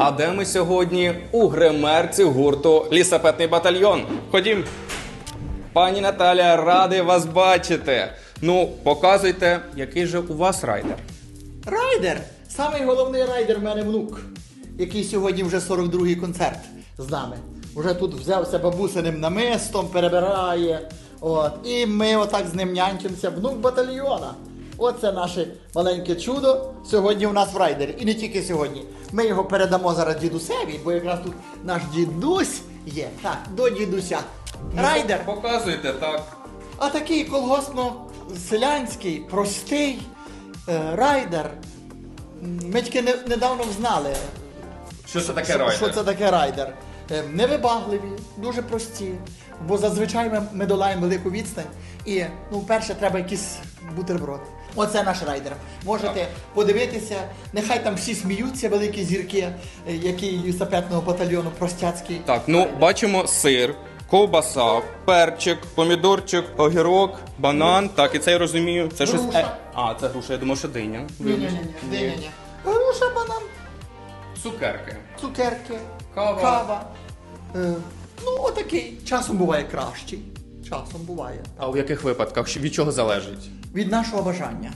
А де ми сьогодні? У гримерці гурту Лісапетний батальйон. Ходім. Пані Наталя, радий вас бачити. Ну, показуйте, який же у вас райдер. Райдер! Самий головний райдер в мене внук, який сьогодні вже 42-й концерт з нами. Уже тут взявся бабусиним намистом, перебирає. От. І ми отак з ним нянчимося. Внук батальйона. Оце наше маленьке чудо сьогодні у нас в райдері. І не тільки сьогодні. Ми його передамо зараз дідусеві, бо якраз тут наш дідусь є. Так, до дідуся. Райдер. Показуйте, так. А такий колгоспно-селянський, простий е, райдер. Ми тільки не- недавно взнали, Що це таке що, райдер? що це таке райдер. Е, Невибагливі, дуже прості. Бо зазвичай ми, ми долаємо велику відстань. І, ну, перше, треба якийсь бутерброд. Оце наш райдер. Можете подивитися, нехай там всі сміються, великі зірки, е, які лісапетного батальйону простяцький. Так, ну бачимо сир, ковбаса, перчик, помідорчик, огірок, банан. Так, і це я розумію. Це щось. Е, А, це груша, я думав, що диня. Ні, ні, ні, ні, ні, ні. Груша, банан, Цукерки. цукерки, Кава. кава. Е, ну, отакий. Часом буває кращий. Часом буває. А в яких випадках? Від чого залежить? Від нашого бажання.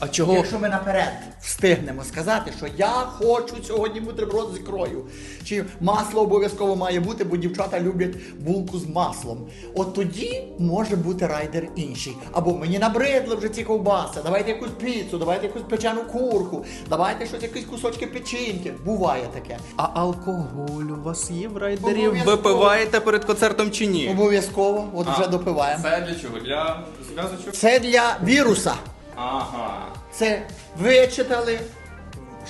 А чого? Якщо ми наперед встигнемо сказати, що я хочу сьогодні бутерброд з ікрою, чи масло обов'язково має бути, бо дівчата люблять булку з маслом. От тоді може бути райдер інший. Або мені набридли вже ці ковбаси, давайте якусь піцу, давайте якусь печену курку, давайте щось, якісь кусочки печінки. Буває таке. А алкоголь у вас є в райдері? Випиваєте перед концертом чи ні? Обов'язково, от вже допиваємо. Це для чого? Для зв'язочок? Це для віруса. Ага. Це вичитали,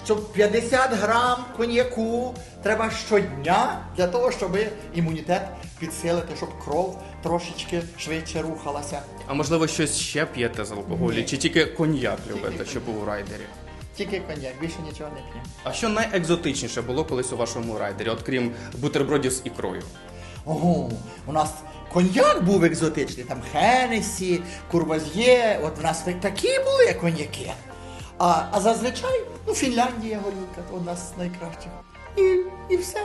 що 50 грам коньяку треба щодня для того, щоб імунітет підсилити, щоб кров трошечки швидше рухалася. А можливо, щось ще п'єте з алкоголю? Ні. Чи тільки коньяк любите, що був у райдері? Тільки коньяк, більше нічого не п'ємо. А що найекзотичніше було колись у вашому райдері, от крім бутербродів з ікрою? Ого, у нас коньяк був екзотичний, там Хенесі, Курвазьє, от в нас такі були коньяки. А, а зазвичай, ну, Фінляндія горілка, то у нас найкраща. І, і все.